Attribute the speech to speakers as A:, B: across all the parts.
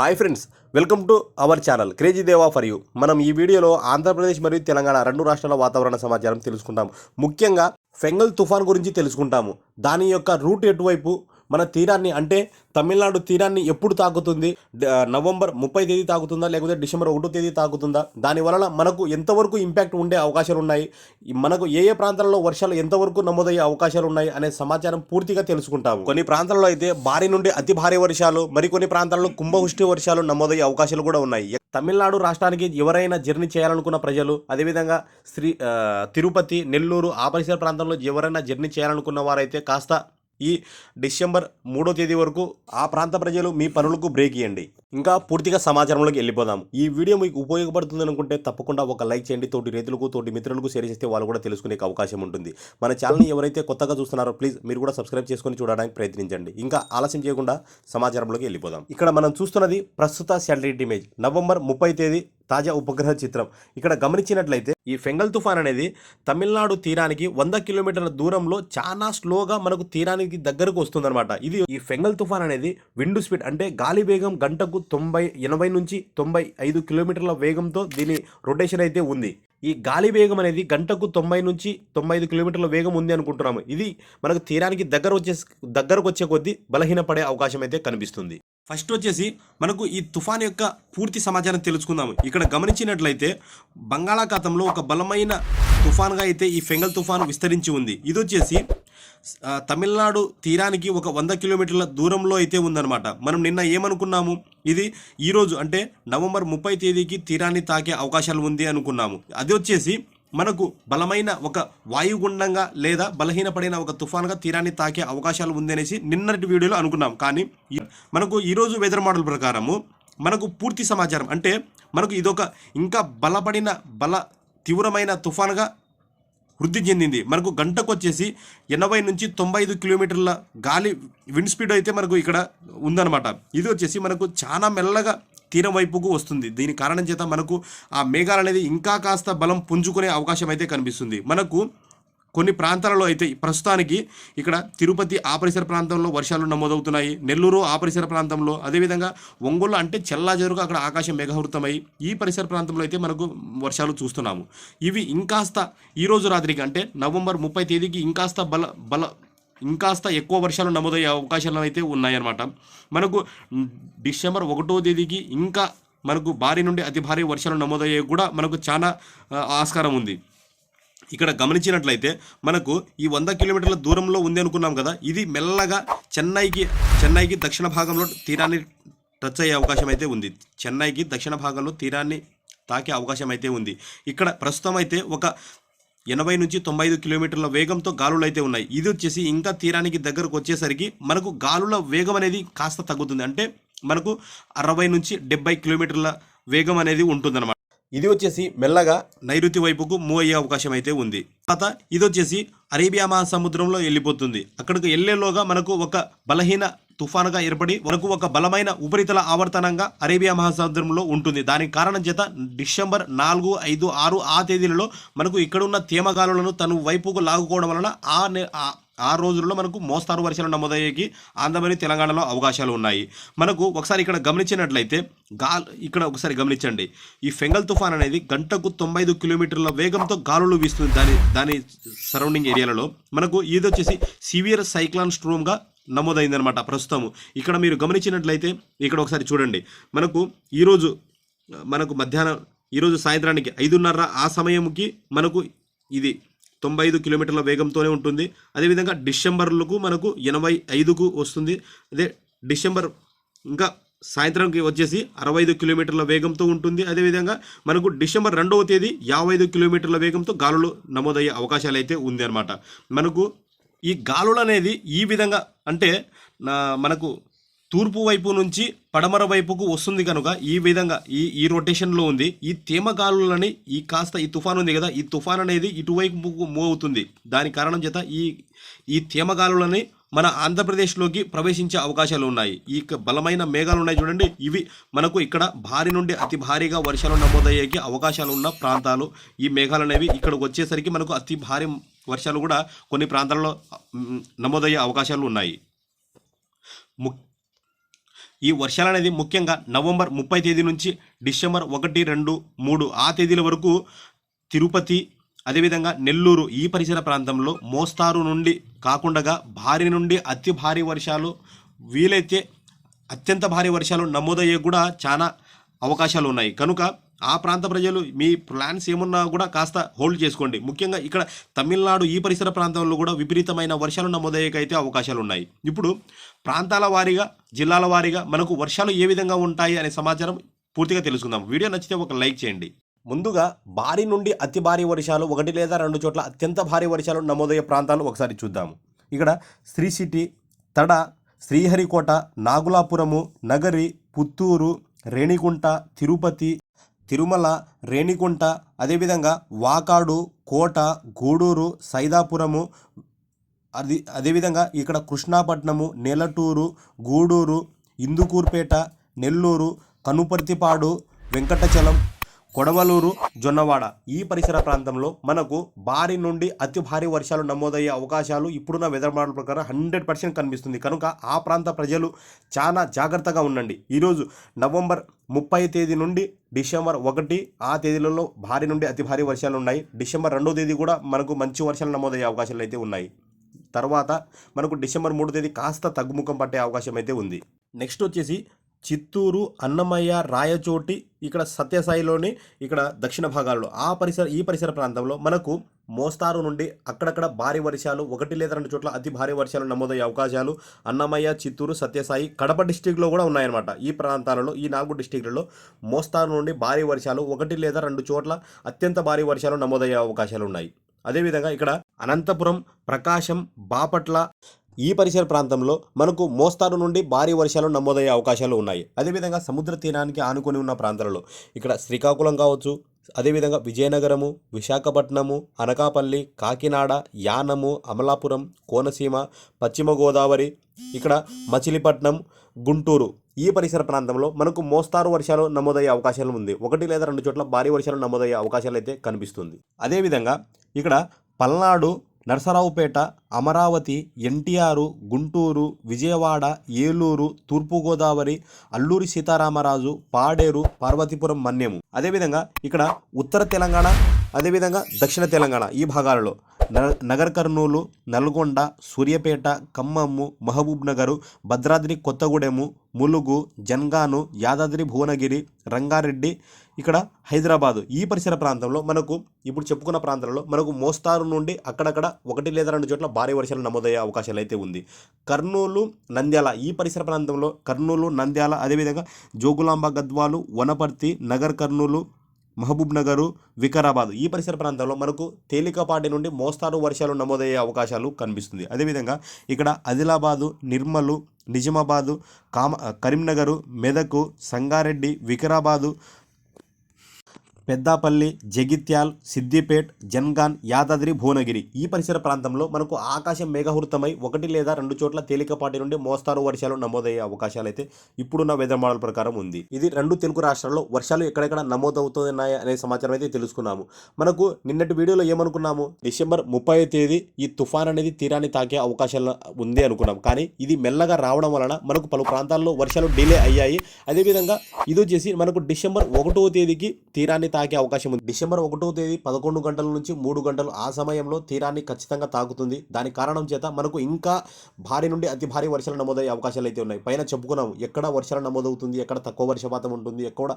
A: Hi friends welcome to our channel. Crazy Deva for you. మనం ఈ వీడియోలో ఆంధ్రప్రదేశ్ మరియు తెలంగాణ రెండు రాష్ట్రాల వాతావరణ సమాచారం తెలుసుకుంటాం. ముఖ్యంగా ఫెంగల్ తుఫాన్ గురించి తెలుసుకుంటాము. దాని యొక్క రూట్ ఎటువైపు మన తీరాన్ని అంటే తమిళనాడు తీరాన్ని ఎప్పుడు తాకుతుంది? నవంబర్ ముప్పై తేదీ తాకుతుందా? లేకపోతే డిసెంబర్ ఒకటో తేదీ తాకుతుందా? దాని వలన మనకు ఎంతవరకు ఇంపాక్ట్ ఉండే అవకాశాలు ఉన్నాయి? మనకు ఏ ఏ ప్రాంతాలలో వర్షాలు ఎంతవరకు నమోదయ్యే అవకాశాలు ఉన్నాయి? అనే సమాచారం పూర్తిగా తెలుసుకుంటాము. కొన్ని ప్రాంతాల్లో అయితే భారీ నుండి అతి భారీ వర్షాలు మరికొన్ని ప్రాంతాల్లో కుంభవృష్టి వర్షాలు నమోదయ్యే అవకాశాలు కూడా ఉన్నాయి. తమిళనాడు రాష్ట్రానికి ఎవరైనా జర్నీ చేయాలనుకున్న ప్రజలు అదేవిధంగా శ్రీ తిరుపతి నెల్లూరు ఆ పరిసర ప్రాంతంలో ఎవరైనా జర్నీ చేయాలనుకున్న వారైతే కాస్త ఈ డిసెంబర్ మూడో తేదీ వరకు ఆ ప్రాంత ప్రజలు మీ పనులకు బ్రేక్ ఇవ్వండి ఇంకా పూర్తిగా సమాచారంలోకి వెళ్ళిపోదాం. ఈ వీడియో మీకు ఉపయోగపడుతుంది అనుకుంటే తప్పకుండా ఒక లైక్ చేయండి. తోటి రైతులకు తోటి మిత్రులకు షేర్ చేస్తే వాళ్ళు కూడా తెలుసుకునే అవకాశం ఉంటుంది. మన ఛానల్ని ఎవరైతే కొత్తగా చూస్తున్నారో ప్లీజ్ మీరు కూడా సబ్స్క్రైబ్ చేసుకొని చూడడానికి ప్రయత్నించండి. ఇంకా ఆలస్యం చేయకుండా సమాచారంలోకి వెళ్ళిపోదాం. ఇక్కడ మనం చూస్తున్నది ప్రస్తుత శాటిలైట్ ఇమేజ్. నవంబర్ ముప్పై తేదీ తాజా ఉపగ్రహ చిత్రం. ఇక్కడ గమనించినట్లయితే ఈ ఫెంగల్ తుఫాన్ అనేది తమిళనాడు తీరానికి వంద కిలోమీటర్ల దూరంలో చాలా స్లోగా మనకు తీరానికి దగ్గరకు వస్తుందన్నమాట. ఇది ఈ ఫెంగల్ తుఫాన్ అనేది విండ్ స్పీడ్ అంటే గాలి వేగం గంటకు తొంభై ఎనభై నుంచి తొంభై ఐదు కిలోమీటర్ల వేగంతో దీని రొటేషన్ అయితే ఉంది. ఈ గాలి వేగం అనేది గంటకు తొంభై నుంచి తొంభై ఐదు కిలోమీటర్ల వేగం ఉంది అనుకుంటున్నాము. ఇది మనకు తీరానికి దగ్గర వచ్చే దగ్గరకు వచ్చే కొద్దీ బలహీనపడే అవకాశం అయితే కనిపిస్తుంది. ఫస్ట్ వచ్చేసి మనకు ఈ తుఫాన్ యొక్క పూర్తి సమాచారం తెలుసుకుందాము. ఇక్కడ గమనించినట్లయితే బంగాళాఖాతంలో ఒక బలమైన తుఫాన్గా అయితే ఈ ఫెంగల్ తుఫాను విస్తరించి ఉంది. ఇది వచ్చేసి తమిళనాడు తీరానికి ఒక వంద కిలోమీటర్ల దూరంలో అయితే ఉందన్నమాట. మనం నిన్న ఏమనుకున్నాము? ఇది ఈరోజు అంటే నవంబర్ ముప్పై తేదీకి తీరాన్ని తాకే అవకాశాలు ఉంది అనుకున్నాము. అది వచ్చేసి మనకు బలమైన ఒక వాయుగుండంగా లేదా బలహీనపడిన ఒక తుఫాన్గా తీరాన్ని తాకే అవకాశాలు ఉంది అనేసి నిన్నటి వీడియోలో అనుకున్నాం. కానీ మనకు ఈరోజు వెదర్ మోడల్ ప్రకారము మనకు పూర్తి సమాచారం అంటే మనకు ఇదొక ఇంకా బలపడిన బల తీవ్రమైన తుఫాన్గా వృద్ధి చెందింది. మనకు గంటకు వచ్చేసి ఎనభై నుంచి తొంభై ఐదు కిలోమీటర్ల గాలి విండ్ స్పీడ్ అయితే మనకు ఇక్కడ ఉందన్నమాట. ఇది వచ్చేసి మనకు చాలా మెల్లగా తీరం వైపుకు వస్తుంది. దీని కారణం చేత మనకు ఆ మేఘాలు అనేది ఇంకా కాస్త బలం పుంజుకునే అవకాశం అయితే కనిపిస్తుంది. మనకు కొన్ని ప్రాంతాలలో అయితే ప్రస్తుతానికి ఇక్కడ తిరుపతి ఆ పరిసర ప్రాంతంలో వర్షాలు నమోదవుతున్నాయి. నెల్లూరు ఆ పరిసర ప్రాంతంలో అదేవిధంగా ఒంగోలు అంటే చెల్లాజరుగా అక్కడ ఆకాశం మేఘవృతమై ఈ పరిసర ప్రాంతంలో అయితే మనకు వర్షాలు చూస్తున్నాము. ఇవి ఇంకాస్త ఈ రోజు రాత్రికి అంటే నవంబర్ ముప్పై తేదీకి ఇంకాస్త బల బల ఇంకాస్త ఎక్కువ వర్షాలు నమోదయ్యే అవకాశాలు అయితే ఉన్నాయన్నమాట. మనకు డిసెంబర్ ఒకటో తేదీకి ఇంకా మనకు భారీ నుండి అతి భారీ వర్షాలు నమోదయ్యే కూడా మనకు చాలా ఆస్కారం ఉంది. ఇక్కడ గమనించినట్లయితే మనకు ఈ వంద కిలోమీటర్ల దూరంలో ఉంది అనుకున్నాం కదా ఇది మెల్లగా చెన్నైకి చెన్నైకి దక్షిణ భాగంలో తీరాన్ని టచ్ అయ్యే అవకాశం అయితే ఉంది. చెన్నైకి దక్షిణ భాగంలో తీరాన్ని తాకే అవకాశం అయితే ఉంది. ఇక్కడ ప్రస్తుతం అయితే ఒక ఎనభై నుంచి తొంభై ఐదు కిలోమీటర్ల వేగంతో గాలులు అయితే ఉన్నాయి. ఇది వచ్చేసి ఇంకా తీరానికి దగ్గరకు వచ్చేసరికి మనకు గాలుల వేగం అనేది కాస్త తగ్గుతుంది. అంటే మనకు అరవై నుంచి డెబ్బై కిలోమీటర్ల వేగం అనేది ఉంటుందన్నమాట. ఇది వచ్చేసి మెల్లగా నైరుతి వైపుకు మూవ్ అయ్యే అవకాశం అయితే ఉంది. తర్వాత ఇది వచ్చేసి అరేబియా మహాసముద్రంలో వెళ్ళిపోతుంది. అక్కడికి వెళ్ళేలోగా మనకు ఒక బలహీన తుఫానుగా ఏర్పడి మనకు ఒక బలమైన ఉపరితల ఆవర్తనంగా అరేబియా మహాసముద్రంలో ఉంటుంది. దానికి కారణం చేత డిసెంబర్ నాలుగు ఐదు ఆరు ఆ తేదీలలో మనకు ఇక్కడున్న తేమగాలులను తను వైపుకు లాగుకోవడం వలన ఆ ఆ- రోజుల్లో మనకు మోస్తారు వర్షాలు నమోదయ్యేకి ఆంధ్ర మరియు తెలంగాణలో అవకాశాలు ఉన్నాయి. మనకు ఒకసారి ఇక్కడ గమనించినట్లయితే గాల్ ఇక్కడ ఒకసారి గమనించండి. ఈ ఫెంగల్ తుఫాన్ అనేది గంటకు తొంభై ఐదు కిలోమీటర్ల వేగంతో గాలులు వీస్తుంది. దాని దాని సరౌండింగ్ ఏరియాలలో మనకు ఇది వచ్చేసి సివియర్ సైక్లాన్ స్ట్రోమ్గా నమోదైందనమాట ప్రస్తుతం ఇక్కడ మీరు గమనించినట్లయితే ఇక్కడ ఒకసారి చూడండి. మనకు ఈరోజు మనకు మధ్యాహ్నం ఈరోజు సాయంత్రానికి ఐదున్నర ఆ సమయంకి మనకు ఇది తొంభై ఐదు కిలోమీటర్ల వేగంతోనే ఉంటుంది. అదేవిధంగా డిసెంబర్లకు మనకు ఎనభై ఐదుకు వస్తుంది. అదే డిసెంబర్ ఇంకా సాయంత్రంకి వచ్చేసి అరవై ఐదు కిలోమీటర్ల వేగంతో ఉంటుంది. అదేవిధంగా మనకు డిసెంబర్ రెండవ తేదీ యాభై ఐదు కిలోమీటర్ల వేగంతో గాలులు నమోదయ్యే అవకాశాలు అయితే ఉంది అనమాట మనకు ఈ గాలులు అనేది ఈ విధంగా అంటే మనకు తూర్పు వైపు నుంచి పడమర వైపుకు వస్తుంది కనుక ఈ విధంగా ఈ ఈ రొటేషన్లో ఉంది. ఈ తేమ గాలులని ఈ కాస్త ఈ తుఫాన్ ఉంది కదా ఈ తుఫాన్ అనేది ఇటువైపు మూవ్ అవుతుంది. దాని కారణం చేత ఈ ఈ తేమ గాలులని మన ఆంధ్రప్రదేశ్లోకి ప్రవేశించే అవకాశాలు ఉన్నాయి. ఈ క- బలమైన మేఘాలు ఉన్నాయి చూడండి. ఇవి మనకు ఇక్కడ భారీ నుండి అతి భారీగా వర్షాలు నమోదయ్యేకి అవకాశాలు ఉన్న ప్రాంతాలు. ఈ మేఘాలు అనేవి ఇక్కడికి వచ్చేసరికి మనకు అతి భారీ వర్షాలు కూడా కొన్ని ప్రాంతాల్లో నమోదయ్యే అవకాశాలు ఉన్నాయి. ము ఈ వర్షాలు అనేది ముఖ్యంగా నవంబర్ ముప్పై తేదీ నుంచి డిసెంబర్ ఒకటి రెండు మూడు ఆ తేదీల వరకు తిరుపతి అదేవిధంగా నెల్లూరు ఈ పరిసర ప్రాంతంలో మోస్తారు నుండి కాకుండా భారీ నుండి అతి భారీ వర్షాలు వీలైతే అత్యంత భారీ వర్షాలు నమోదయ్యే కూడా చాలా అవకాశాలు ఉన్నాయి కనుక ఆ ప్రాంత ప్రజలు మీ ప్లాన్స్ ఏమున్నా కూడా కాస్త హోల్డ్ చేసుకోండి. ముఖ్యంగా ఇక్కడ తమిళనాడు ఈ పరిసర ప్రాంతంలో కూడా విపరీతమైన వర్షాలు నమోదయ్యేకైతే అవకాశాలు ఉన్నాయి ఇప్పుడు ప్రాంతాల వారీగా జిల్లాల వారీగా మనకు వర్షాలు ఏ విధంగా ఉంటాయి అనే సమాచారం పూర్తిగా తెలుసుకుందాం. వీడియో నచ్చితే ఒక లైక్ చేయండి. ముందుగా భారీ నుండి అతి భారీ వర్షాలు ఒకటి లేదా రెండు చోట్ల అత్యంత భారీ వర్షాలు నమోదయ్యే ప్రాంతాలు ఒకసారి చూద్దాము ఇక్కడ శ్రీ సిటీ తడ శ్రీహరికోట నాగులాపురము నగరి పుత్తూరు రేణిగుంట తిరుపతి తిరుమల రేణిగుంట అదేవిధంగా వాకాడు కోట గూడూరు సైదాపురము అది అదేవిధంగా ఇక్కడ కృష్ణాపట్నము నెలటూరు గూడూరు ఇందుకూర్పేట నెల్లూరు కనుపర్తిపాడు వెంకటచలం కొడవలూరు జొన్నవాడ ఈ పరిసర ప్రాంతంలో మనకు భారీ నుండి అతి భారీ వర్షాలు నమోదయ్యే అవకాశాలు ఇప్పుడున్న వెదర్ మోడల్ ప్రకారం హండ్రెడ్ పర్సెంట్ కనిపిస్తుంది. కనుక ఆ ప్రాంత ప్రజలు చాలా జాగ్రత్తగా ఉండండి. ఈరోజు నవంబర్ ముప్పై తేదీ నుండి డిసెంబర్ ఒకటి ఆ తేదీలలో భారీ నుండి అతి భారీ వర్షాలు ఉన్నాయి. డిసెంబర్ రెండో తేదీ కూడా మనకు మంచి వర్షాలు నమోదయ్యే అవకాశాలు అయితే ఉన్నాయి. తర్వాత మనకు డిసెంబర్ మూడో తేదీ కాస్త తగ్గుముఖం పట్టే అవకాశం అయితే ఉంది. నెక్స్ట్ వచ్చేసి చిత్తూరు అన్నమయ్య రాయచోటి ఇక్కడ సత్యసాయిలోని ఇక్కడ దక్షిణ భాగాల్లో ఆ పరిసర ఈ పరిసర ప్రాంతంలో మనకు మోస్తారు నుండి అక్కడక్కడ భారీ వర్షాలు ఒకటి లేదా రెండు చోట్ల అతి భారీ వర్షాలు నమోదయ్యే అవకాశాలు అన్నమయ్య చిత్తూరు సత్యసాయి కడప డిస్టిక్లో కూడా ఉన్నాయన్నమాట. ఈ ప్రాంతాలలో ఈ నాలుగు డిస్టిక్లలో మోస్తారు నుండి భారీ వర్షాలు ఒకటి లేదా రెండు చోట్ల అత్యంత భారీ వర్షాలు నమోదయ్యే అవకాశాలు ఉన్నాయి. అదేవిధంగా ఇక్కడ అనంతపురం ప్రకాశం బాపట్ల ఈ పరిసర ప్రాంతంలో మనకు మోస్తారు నుండి భారీ వర్షాలు నమోదయ్యే అవకాశాలు ఉన్నాయి. అదేవిధంగా సముద్ర తీరానికి ఆనుకొని ఉన్న ప్రాంతాలలో ఇక్కడ శ్రీకాకుళం కావచ్చు అదేవిధంగా విజయనగరము విశాఖపట్నము అనకాపల్లి కాకినాడ యానము అమలాపురం కోనసీమ పశ్చిమ గోదావరి ఇక్కడ మచిలీపట్నం గుంటూరు ఈ పరిసర ప్రాంతంలో మనకు మోస్తారు వర్షాలు నమోదయ్యే అవకాశాలు ఉంది. ఒకటి లేదా రెండు చోట్ల భారీ వర్షాలు నమోదయ్యే అవకాశాలు అయితే కనిపిస్తుంది. అదేవిధంగా ఇక్కడ పల్నాడు నరసరావుపేట అమరావతి ఎన్టీఆర్ గుంటూరు విజయవాడ ఏలూరు తూర్పుగోదావరి అల్లూరి సీతారామరాజు పాడేరు పార్వతీపురం మన్యము అదేవిధంగా ఇక్కడ ఉత్తర తెలంగాణ అదేవిధంగా దక్షిణ తెలంగాణ ఈ భాగాలలో న- నగర్ కర్నూలు నల్గొండ సూర్యాపేట ఖమ్మము మహబూబ్ నగరు భద్రాద్రి కొత్తగూడెము ములుగు జన్గాను యాదాద్రి భువనగిరి రంగారెడ్డి ఇక్కడ హైదరాబాదు ఈ పరిసర ప్రాంతంలో మనకు ఇప్పుడు చెప్పుకున్న ప్రాంతాలలో మనకు మోస్తారు నుండి అక్కడక్కడ ఒకటి లేదా రెండు చోట్ల భారీ వర్షాలు నమోదయ్యే అవకాశాలు అయితే ఉంది. కర్నూలు నంద్యాల ఈ పరిసర ప్రాంతంలో కర్నూలు నంద్యాల అదేవిధంగా జోగులాంబ గద్వాలు వనపర్తి నగర్ కర్నూలు మహబూబ్ నగరు వికారాబాద్ ఈ పరిసర ప్రాంతాల్లో మనకు తేలికపాటి నుండి మోస్తారు వర్షాలు నమోదయ్యే అవకాశాలు కనిపిస్తుంది. అదేవిధంగా ఇక్కడ ఆదిలాబాదు నిర్మలు నిజామాబాదు కామ కరీంనగరు మెదకు సంగారెడ్డి వికారాబాదు పెద్దాపల్లి జగిత్యాల్ సిద్దిపేట్ జన్గాన్ యాదాద్రి భువనగిరి ఈ పరిసర ప్రాంతంలో మనకు ఆకాశం మేఘహృతమై ఒకటి లేదా రెండు చోట్ల తేలికపాటి నుండి మోస్తారు వర్షాలు నమోదయ్యే అవకాశాలు అయితే ఇప్పుడున్న వెదర్ మోడల్ ప్రకారం ఉంది. ఇది రెండు తెలుగు రాష్ట్రాల్లో వర్షాలు ఎక్కడెక్కడ నమోదవుతున్నాయి అనే సమాచారం అయితే తెలుసుకున్నాము. మనకు నిన్నటి వీడియోలో ఏమనుకున్నాము? డిసెంబర్ ముప్పై తేదీ ఈ తుఫాన్ అనేది తీరాన్ని తాకే అవకాశాలు ఉంది అనుకున్నాం. కానీ ఇది మెల్లగా రావడం వలన మనకు పలు ప్రాంతాల్లో వర్షాలు డిలే అయ్యాయి. అదేవిధంగా ఇది వచ్చేసి మనకు డిసెంబర్ ఒకటో తేదీకి తీరాన్ని తాకే అవకాశం ఉంది. డిసెంబర్ ఒకటో తేదీ పదకొండు గంటల నుంచి మూడు గంటలు ఆ సమయంలో తీరాన్ని ఖచ్చితంగా తాకుతుంది. దాని కారణం చేత మనకు ఇంకా భారీ నుండి అతి భారీ వర్షాలు నమోదయ్యే అవకాశాలు అయితే ఉన్నాయి. పైన చెప్పుకున్నాము ఎక్కడ వర్షాలు నమోదవుతుంది ఎక్కడ తక్కువ వర్షపాతం ఉంటుంది ఎక్కడ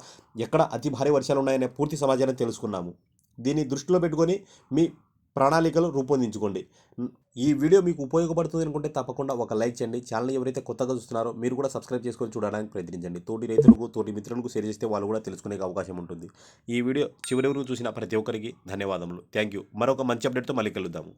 A: ఎక్కడ అతి భారీ వర్షాలు ఉన్నాయనే పూర్తి సమాచారం తెలుసుకున్నాము. దీన్ని దృష్టిలో పెట్టుకొని మీ ప్రణాళికలు రూపొందించుకోండి. ఈ వీడియో మీకు ఉపయోగపడుతుంది అనుకుంటే తప్పకుండా ఒక లైక్ చేయండి. ఛానల్ ఎవరైతే కొత్తగా చూస్తున్నారో మీరు కూడా సబ్స్క్రైబ్ చేసుకొని చూడడానికి ప్రయత్నించండి. తోటి రైతులకు తోటి మిత్రులకు షేర్ చేస్తే వాళ్ళు కూడా తెలుసుకునే అవకాశం ఉంటుంది. ఈ వీడియో చివరి వరకు చూసిన ప్రతి ఒక్కరికి ధన్యవాదములు. థ్యాంక్ యూ మరొక మంచి అప్డేట్తో మళ్ళీ కలుద్దాము.